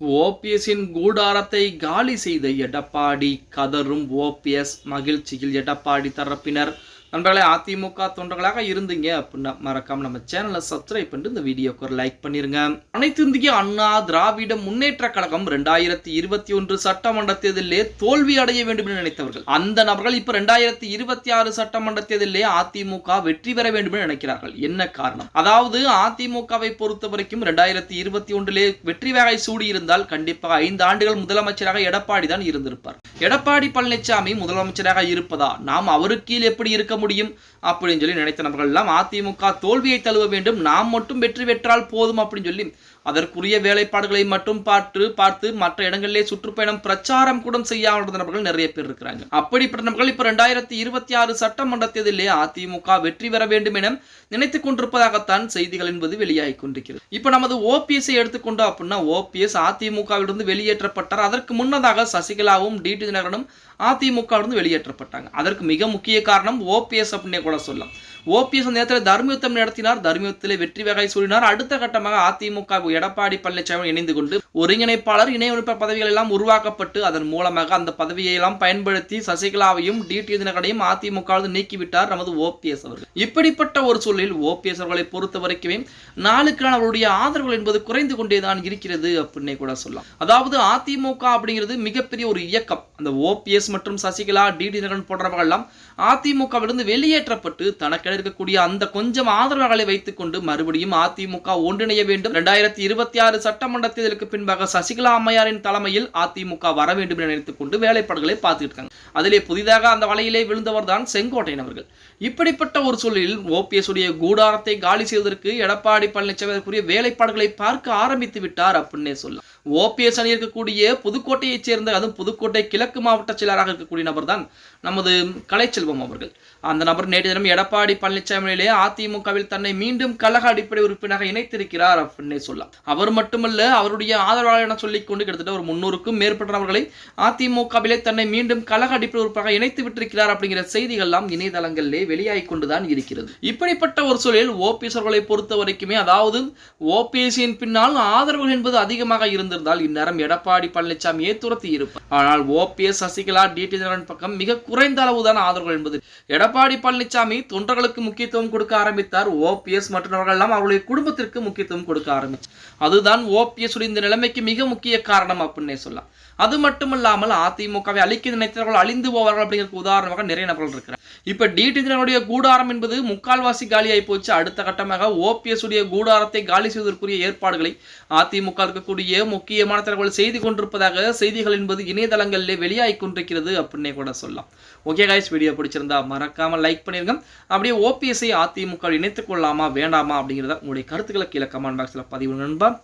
ஓபிஎஸ்ஸின் கூடாரத்தை காலி செய்த எடப்பாடி கதரும் ஓபிஎஸ் மகிழ்ச்சியில் எடப்பாடி தரப்பினர். நண்பர்களே அதிமுக தொண்டர்களாக இருந்தீங்க அப்படின்னா மறக்காம நம்ம சேனலை சப்ஸ்கிரைப் பண்ணிட்டு இந்த வீடியோக்கு ஒரு லைக் பண்ணிருங்க. அனைத்து இந்திய அண்ணா திராவிட முன்னேற்ற கழகம் ரெண்டாயிரத்தி இருபத்தி ஒன்று சட்டமன்ற தேர்தலிலே தோல்வி அடைய வேண்டும் என்று நினைத்தவர்கள். அந்த நபர்கள் இப்ப ரெண்டாயிரத்தி இருபத்தி ஆறு சட்டமன்ற தேர்தலிலே அதிமுக வெற்றி பெற வேண்டும் என்று நினைக்கிறார்கள். என்ன காரணம்? அதாவது அதிமுகவை பொறுத்த வரைக்கும் ரெண்டாயிரத்தி இருபத்தி ஒன்றிலே வெற்றி வேகை இருந்தால் கண்டிப்பாக ஐந்து ஆண்டுகள் முதலமைச்சராக எடப்பாடி தான் இருந்திருப்பார். எடப்பாடி பழனிசாமி முதலமைச்சராக இருப்பதா? நாம் அவருக்கு கீழ் எப்படி இருக்க முடியும்? அப்படின்னு சொல்லி நினைத்த நபர்கள் எல்லாம் அதிமுக தோல்வியை தழுவ வேண்டும். நாம் மட்டும் வெற்றி பெற்றால் போதும் அப்படின்னு சொல்லி அதற்குரிய வேலைப்பாடுகளை மட்டும் பார்த்து பார்த்து மற்ற இடங்களிலே சுற்றுப்பயணம் பிரச்சாரம் கூட செய்யாமல் இருந்த நபர்கள் நிறைய பேர் இருக்கிறாங்க. அப்படிப்பட்ட நபர்கள் இப்ப ரெண்டாயிரத்தி இருபத்தி ஆறு சட்டமன்ற தேர்தலிலே அதிமுக வெற்றி பெற வேண்டும் என நினைத்துக் கொண்டிருப்பதாகத்தான் செய்திகள் என்பது வெளியாகி கொண்டிருக்கிறது. இப்ப நமது ஓபிஎஸ்ஐ எடுத்துக்கொண்டோம் அப்படின்னா ஓபிஎஸ் அதிமுக அதிமுகவிலிருந்து வெளியேற்றப்பட்டார். அதற்கு முன்னதாக சசிகலாவும் டிடி தினகரனும் அதிமுகவிலிருந்து வெளியேற்றப்பட்டாங்க. அதற்கு மிக முக்கிய காரணம் ஓபிஎஸ் அப்படின்னே கூட சொல்லலாம். ஓபிஎஸ் அந்த நேரத்தில் தர்மயுத்தம் நடத்தினார். தர்மயுத்தத்தில் வெற்றி வகை சூழினார் அடுத்த கட்டமாக அதிமுக எடப்பாடி பழனிசாமி இணைந்து கொண்டு ஒருங்கிணைப்பாளர் இணையமைப்பாளர் பதவிகள் எல்லாம் உருவாக்கப்பட்டு அதன் மூலமாக அந்த பதவியை எல்லாம் பயன்படுத்தி சசிகலாவையும் டிடி தினகரையும் அதிமுக நீக்கிவிட்டார் நமது ஓபிஎஸ் அவர்கள். இப்படிப்பட்ட ஒரு சூழலில் ஓபிஎஸ் அவர்களை பொறுத்த வரைக்குமே நாளுக்கு நாள் அவருடைய ஆதரவுகள் என்பது குறைந்து கொண்டேதான் இருக்கிறது அப்படின்னே கூட சொல்லலாம். அதாவது அதிமுக அப்படிங்கிறது மிகப்பெரிய ஒரு இயக்கம். அந்த ஓபிஎஸ் மற்றும் சசிகலா டிடி தினகரன் போன்றவர்கள் எல்லாம் அதிமுகவிலிருந்து வெளியேற்றப்பட்டு தனக்கு இருக்கக்கூடிய அந்த கொஞ்சம் ஆதரவாளர்களை வைத்துக் கொண்டு மறுபடியும் அதிமுக ஒன்றிணைய வேண்டும். இரண்டாயிரத்தி இருபத்தி ஆறு சட்டமன்ற தேர்தலுக்கு பின்பாக சசிகலா அம்மையாரின் தலைமையில் அதிமுக வர வேண்டும் என நினைத்துக் கொண்டு வேலைப்பாடுகளை பார்த்துட்டு இருக்காங்க. அதிலே புதிதாக அந்த வலையிலே விழுந்தவர் தான் செங்கோட்டையன் அவர்கள். இப்படிப்பட்ட ஒரு சூழலில் ஓபிஎஸ் உடைய கூடாரத்தை காலி செய்வதற்கு எடப்பாடி பழனிசாமி அதற்குரிய வேலைப்பாடுகளை பார்க்க ஆரம்பித்து விட்டார் அப்படின்னே சொல்லலாம். ஓபிஎஸ் அணி இருக்கக்கூடிய புதுக்கோட்டையைச் சேர்ந்த அதுவும் புதுக்கோட்டை கிழக்கு மாவட்ட செயலராக இருக்கக்கூடிய நபர் தான் நமது கலைச்செல்வம் அவர்கள். அந்த நபர் நேற்று தினம் எடப்பாடி பழனிசாமியிலே அதிமுகவில் தன்னை மீண்டும் கழக அடிப்படை உறுப்பினராக இணைத்திருக்கிறார் அப்படின்னே சொல்லலாம். அவர் மட்டுமல்ல அவருடைய ஆதரவாளர் என சொல்லிக் கொண்டு கிட்டத்தட்ட ஒரு முன்னூறுக்கும் மேற்பட்டவர்களை அதிமுகவிலே தன்னை மீண்டும் கழக அடிப்படை உறுப்பினராக இணைத்து விட்டிருக்கிறார் அப்படிங்கிற செய்திகள்லாம் இணையதளங்களிலே வெளியாகி கொண்டுதான் இருக்கிறது. இப்படிப்பட்ட ஒரு சூழலில் ஓபிஎஸ் அவர்களை பொறுத்த வரைக்குமே அதாவது ஓபிஎஸ்சியின் பின்னால் ஆதரவுகள் என்பது அதிகமாக இருந்திருந்தால் இந்நேரம் எடப்பாடி பழனிசாமியே துரத்தி இருப்பார். ஆனால் ஓபிஎஸ் சசிகலா டிடி தினகரன் பக்கம் மிக குறைந்த அளவுதான் ஆதரவுகள் என்பது. எடப்பாடி பழனிசாமி தொண்டர்களுக்கு முக்கியத்துவம் கொடுக்க ஆரம்பித்தார். ஓபிஎஸ் மற்றவர்கள் எல்லாம் அவருடைய குடும்பத்திற்கு முக்கியத்துவம் கொடுக்க ஆரம்பிச்சு. அதுதான் ஓபிஎஸ் இந்த நிலைமைக்கு மிக முக்கிய காரணம் அப்படின்னே சொல்லலாம். அது மட்டுமல்லாமல் அதிமுகவை அழிக்க நினைத்தவர்கள் அழிந்து போவார்கள் அப்படிங்கிறதுக்கு உதாரணமாக நிறைய நபர்கள் இருக்கிறார் இப்ப டிடி கூடாரம் என்பது முக்கால்வாசி காலியாகி போச்சு. அடுத்த கட்டமாக ஓபிஎஸ் உடைய கூடாரத்தை காலி செய்வதற்குரிய ஏற்பாடுகளை அதிமுக இருக்கக்கூடிய முக்கியமான தலைவர்கள் செய்து கொண்டிருப்பதாக செய்திகள் என்பது இணையதளங்களிலே வெளியாகி கொண்டிருக்கிறது அப்படின்னே கூட சொல்லலாம். ஓகே காய்ஸ் வீடியோ பிடிச்சிருந்தா மறக்காம லைக் பண்ணிருங்க. அப்படியே ஓபிஎஸ்ஐ அதிமுக இணைத்துக் கொள்ளலாமா வேண்டாமா அப்படிங்கிறத உங்களுடைய கருத்துக்களை கீழே கமெண்ட் பாக்ஸில் பதிவு நண்பா.